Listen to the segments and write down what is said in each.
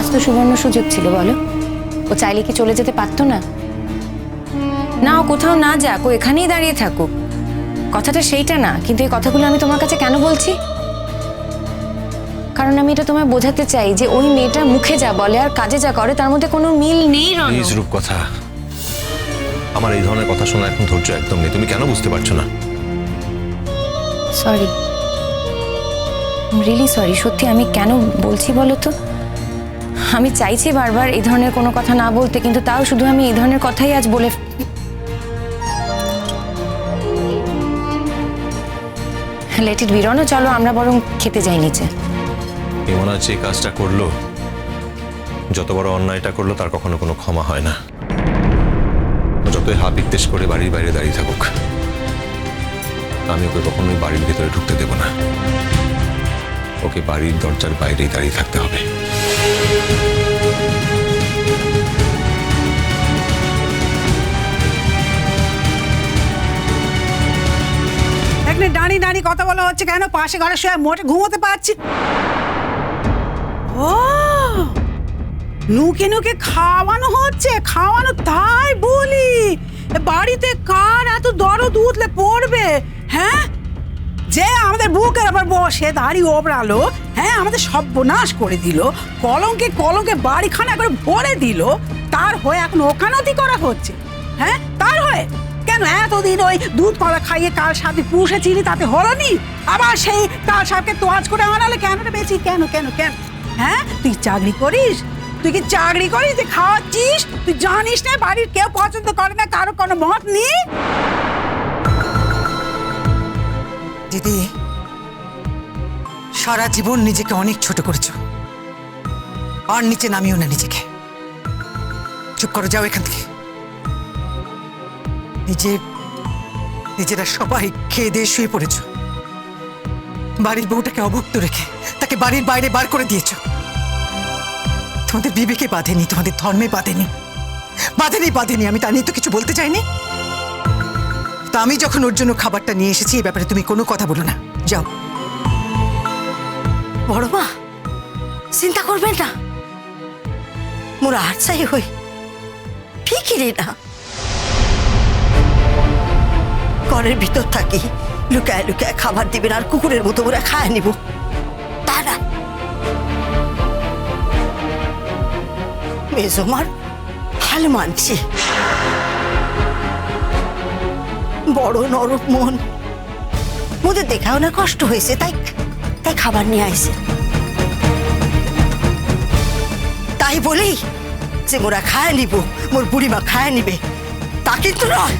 আজ তো সুবর্ণ সুযোগ ছিল বলো। ও চাইলে কি চলে যেতে পারতো না? না ও কোথাও না যাক ও এখানেই দাঁড়িয়ে থাকুক। কথাটা সেইটা না কিন্তু এই কথাগুলো আমি তোমার কাছে কেন বলছি? কারণ আমি এটা তোমায় বোঝাতে চাই যে ওই মেয়েটা মুখে যা বলে আর কাজে যা করে তার মধ্যে কোনো মিল নেই প্লিজ রূপকথা। আমার এই ধরনের কথা শোনা এখন ধৈর্য একদম নেই। তুমি কেন বুঝতে পারছ না? সরি রিয়েলি সরি সত্যি আমি কেন বলছি বলো তো? আমি চাইছি বারবার এই ধরনের কোনো কথা না বলতে, কিন্তু তাও শুধু আমি এই ধরনের কথাই আজ বলে লেট ইট বিরনো চলো আমরা বরং খেতে যাই নিচে। ইমনা যে কাজটা করল, যত বড় অন্যায়টা করল, তার কখনো কোনো ক্ষমা হয় না। যতই হা বিদ্বেষ করে বাড়ির বাইরে দাঁড়িয়ে থাকুক, আমি ওকে কখনোই বাড়ির ভিতরে ঢুকতে দেব না। ওকে বাড়ির দরজার বাইরেই দাঁড়িয়ে থাকতে হবে। এখানে দাঁড়িয়ে দাঁড়িয়ে কথা বলা হচ্ছে কেন? পাশে ঘরে শুয়ে মোটে ঘুমোতে পারছি। ও! নুকে নুকে খাওয়ানো হচ্ছে, খাওয়ানো তাই বলি। বাড়িতে কার এত দরদ উঠলে পড়বে হ্যাঁ? যে আমাদের বুকের আবার বসে দাড়ি ওবরালো হ্যাঁ আমাদের সর্বনাশ করে দিল, কলঙ্কে কলঙ্কে বাড়িখানা করে ভরে দিল, তার হয়ে এখন ওখানতি করা হচ্ছে হ্যাঁ? তার হয়ে? কেন এতদিন ওই দুধ কলা খাইয়ে কাল সাথে পুষে চিনি তাতে হলো নি আবার সেই কাল সাপকে তোয়াজ করে আনালে কেন বেশি কেন কেন কেন? হ্যাঁ? তুই চাকরি করিস? তুই কি চাকরি করিস? তুই খাওয়াচ্ছিস? তুই জানিস না বাড়ির কেউ পছন্দ করে না, কারও কোনো মত নেই? দিদি, সারা জীবন নিজেকে অনেক ছোট করেছ। আর নিচে নামিও না নিজেকে। চুপ করো, যাও এখান থেকে। নিজে নিজেরা সবাই খেয়ে দিয়ে শুয়ে পড়েছো। বাড়ির বউটাকে অভুক্ত রেখে তাকে বাড়ির বাইরে বার করে দিয়েছ। তোমাদের বিবেকে বাঁধেনি, তোমাদের ধর্মে বাঁধেনি। বাঁধেনি বাঁধেনি, আমি তা নিয়ে তো কিছু বলতে চাইনি। তা আমি যখন ওর জন্য খাবারটা নিয়ে এসেছি এই ব্যাপারে তুমি কোনো কথা বলো না। যাও। বড় মা, চিন্তা করবেন না। মোরা আর চাই হই। ফিকিরে না। ঘরের ভিতর থাকি। লুকায় লুকায় খাবার দিবেন আর কুকুরের মতো মোরা খায় নিব। তা না মেজমার হাল মানছি। বড় নরম মন। মোদের দেখাও না কষ্ট হয়েছে, তাই তাই খাবার নিয়ে আইছে। তাই বলেই যে মোরা খায় নিব, মোর বুড়িমা খায় নিবে। তা কিন্তু নয়।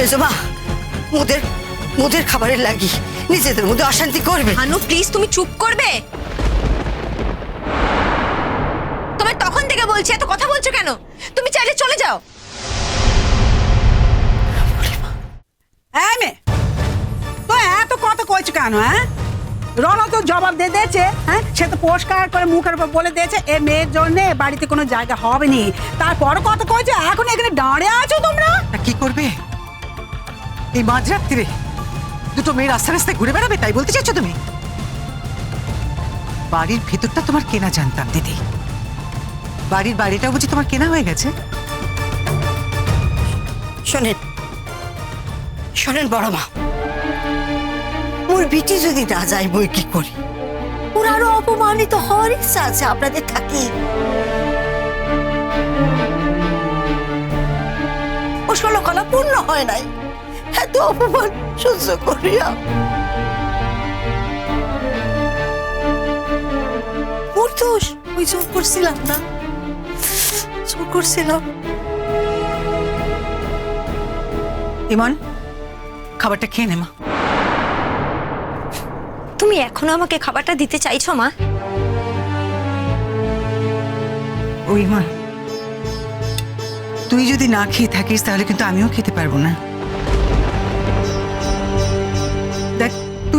মেজমা মোদের মোদের খাবারের লাগি। নিজেদের মধ্যে অশান্তি করবে। প্লিজ তুমি চুপ করবে? তোমায় তখন থেকে বলছি এত কথা বলছো কেন? তুমি চাইলে চলে যাও। তো এত কথা কইছো কেন হ্যাঁ? রণ তো জবাব দিয়ে দিয়েছে হ্যাঁ? সে তো পরিষ্কার করে মুখের উপর বলে দিয়েছে এ মেয়ের জন্য বাড়িতে কোনো জায়গা হবে নি তারপর কত কইছে এখন এখানে দাঁড়িয়ে আছো তোমরা? কি করবে? এই মাঝরাত্রিরে দুটো মেয়ে রাস্তা রাস্তায় ঘুরে বেড়াবে, তাই বলতে চাইছো তুমি? বাড়ির ভেতরটা তোমার কেনা জানতাম, দিদি। বাড়ির বাড়িটা বুঝি তোমার কেনা হয়ে গেছে? শোনেন শোনেন বড় মা। মোর বিটি যদি না যায় বই কি করি? ওর আরও অপমানিত হওয়ার ইচ্ছা আছে আপনাদের থাকি। ও ষোলো কলা পূর্ণ হয় নাই। এত অপমান সহ্য করিয়া দোষ ওই জোর করছিলাম না। জোর করছিলাম। ইমন খাবারটা খেয়ে নে মা। তুমি এখনও আমাকে খাবারটা দিতে চাইছো মা? ও ইমন তুই যদি না খেয়ে থাকিস তাহলে কিন্তু আমিও খেতে পারব না।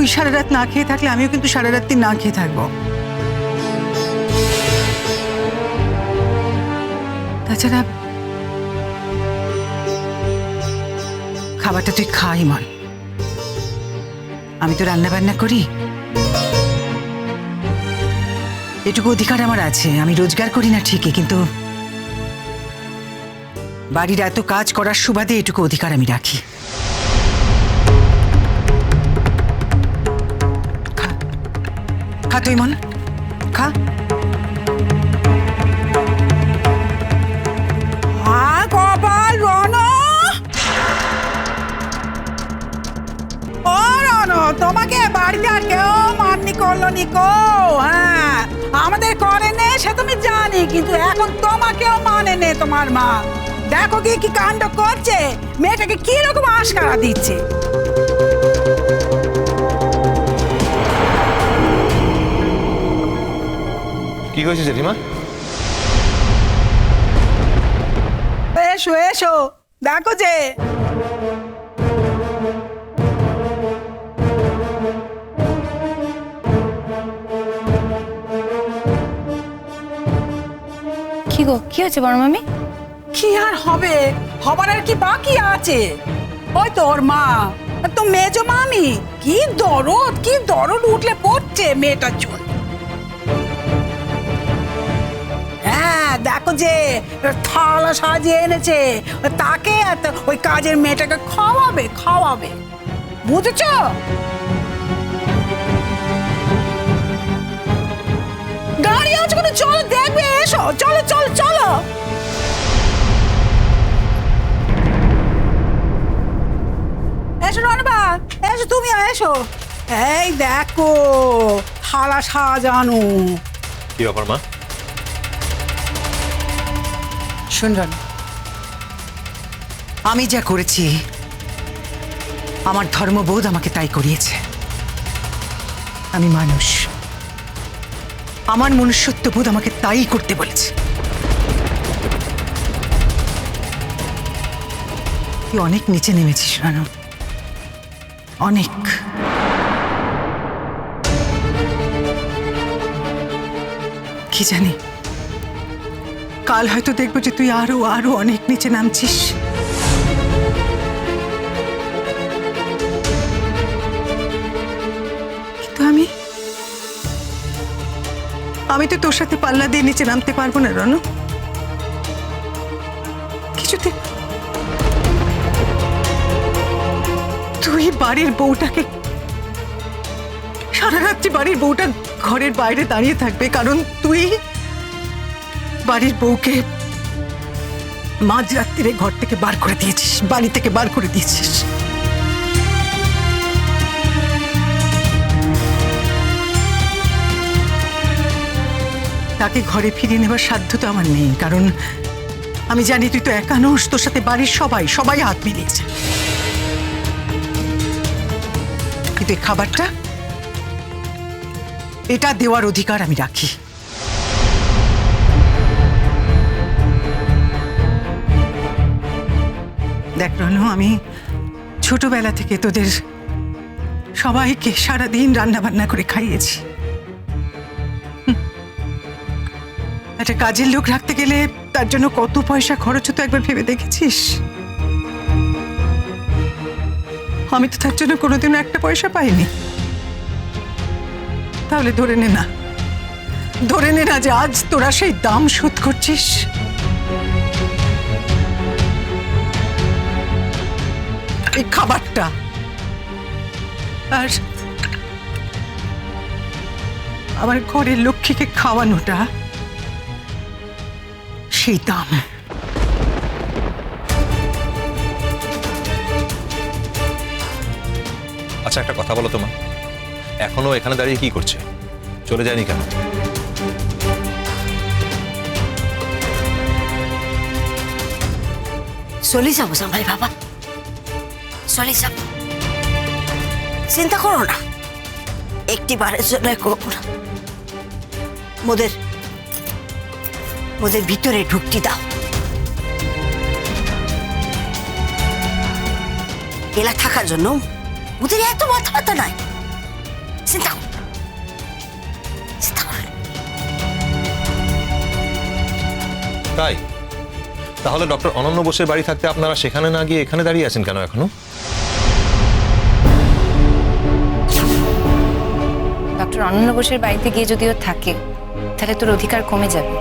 তুই সারা রাত না খেয়ে থাকলে আমিও কিন্তু সারা রাত্রি না খেয়ে থাকব। তাছাড়া খাবারটা তুই খা, ইমন। আমি তো রান্না বান্না করি। এটুকু অধিকার আমার আছে, আমি রোজগার করি না ঠিকই, কিন্তু বাড়ির এত কাজ করার সুবাদে এটুকু অধিকার আমি রাখি। খা তুই মন। খা। কপাল তোমাকে বাড়িতে আর কেউ মাননি করল নিকো হ্যাঁ আমাদের করে নে সে তুমি জানি, কিন্তু এখন তোমাকেও মানে নে তোমার মা। দেখো কি কি কাণ্ড করছে। মেয়েটাকে কি রকম আশকারা দিচ্ছে। কি হয়েছে জেঠিমা? এসো এসো দেখো যে। কি গো কি হয়েছে বড় মামি? কি আর হবে? হবার আর কি বাকি আছে? ওই তোর মা তো মেজো মামি। কি দরদ কি দরদ উঠলে পড়ছে মেয়েটার জন্য। যে থালা সাজিয়ে এনেছে, তাকে এত ওই কাজের মেয়েটাকে খাওয়াবে খাওয়াবে। বুঝেছ? গাড়ি আছে কোনো চলো, দেখবে, এসো। চলো চলো চলো। এসো রনবা এসো তুমি, এসো। এই দেখো, থালা সাজানো। কি ব্যাপার, মা? শুনবেন আমি যা করেছি, আমার ধর্মবোধ আমাকে তাই করিয়েছে। আমি মানুষ। আমার মনুষ্যত্ববোধ আমাকে তাই করতে বলেছে। তুই অনেক নিচে নেমেছিস, রানু। অনেক। কি জানি? কাল হয়তো দেখব যে তুই আরও আরও অনেক নিচে নামছিস। আমি আমি তো তোর সাথে পাল্লা দিয়ে নিচে নামতে পারব না, রনু। কিছুতে তুই বাড়ির বউটাকে, সারা রাত্রি বাড়ির বউটা ঘরের বাইরে দাঁড়িয়ে থাকবে, কারণ তুই বাড়ির বউকে মাঝরাত্রিরে ঘর থেকে বার করে দিয়েছিস, বাড়ি থেকে বার করে দিয়েছিস। তাকে ঘরে ফিরিয়ে নেবার সাধ্য তো আমার নেই, কারণ আমি জানি তুই তো একানোস তোর সাথে বাড়ির সবাই সবাই হাত মিলিয়েছে। কিন্তু খাবারটা, এটা দেওয়ার অধিকার আমি রাখি। দেখ রনু, আমি ছোটবেলা থেকে তোদের সবাইকে সারাদিন রান্না বান্না করে খাইয়েছি। একটা কাজের লোক রাখতে গেলে তার জন্য কত পয়সা খরচ হতো একবার ভেবে দেখেছিস? আমি তো তার জন্য কোনোদিনও একটা পয়সা পাইনি। তাহলে ধরে নে না। ধরে নে না যে আজ তোরা সেই দাম শোধ করছিস। এই খাবারটা। আর আমার ঘরের লক্ষ্মীকে খাওয়ানোটা সেই দাম। আচ্ছা একটা কথা বলো তোমা এখনও এখানে দাঁড়িয়ে কি করছে? চলে যায়নি কেন? চলে যাব জামাই বাবা। চলে যাব চিন্তা করো না। একটি বারের জন্য করব না। মোদের মোদের ভিতরে ঢুকতি দাও। এলা থাকার জন্য ওদের এত মাথা ব্যথা নাই। চিন্তা। তাই? তাহলে ডক্টর অনন্য বোসের বাড়ি থাকতে আপনারা সেখানে না গিয়ে এখানে দাঁড়িয়ে আছেন কেন এখনও? ডক্টর অনন্য বোসের বাড়িতে গিয়ে যদিও থাকে, তাহলে তোর অধিকার কমে যাবে।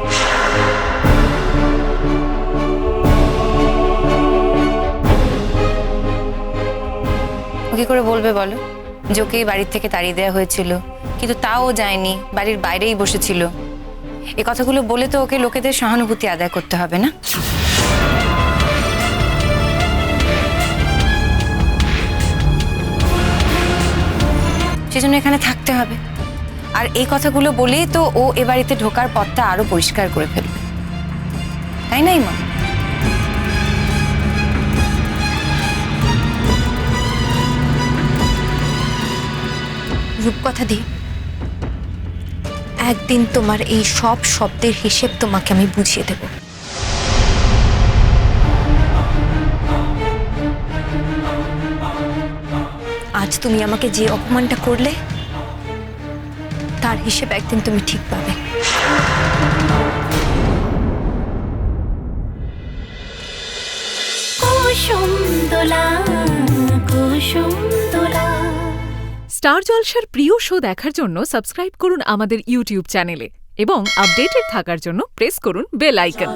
ও কি করে বলবে বলো? যে ওকেই বাড়ির থেকে তাড়িয়ে দেওয়া হয়েছিল, কিন্তু তাও যায়নি, বাড়ির বাইরেই বসেছিল। এ কথাগুলো বলে তো ওকে লোকেদের সহানুভূতি আদায় করতে হবে না? সেজন্য এখানে থাকতে হবে। আর এই কথাগুলো বলেই তো ও এ বাড়িতে ঢোকার পথটা আরও পরিষ্কার করে ফেলবে। তাই নাই মা রূপকথা দি, একদিন তোমার এই সব শব্দের হিসেব তোমাকে আমি বুঝিয়ে দেব। আজ তুমি আমাকে যে অপমানটা করলে তার হিসেব একদিন তুমি ঠিক পাবে। কুসুম দোলা কুসুম দোলা স্টার জলসার প্রিয় শো দেখার জন্য সাবস্ক্রাইব করুন আমাদের ইউটিউব চ্যানেলে এবং আপডেটেড থাকার জন্য প্রেস করুন বেল আইকন।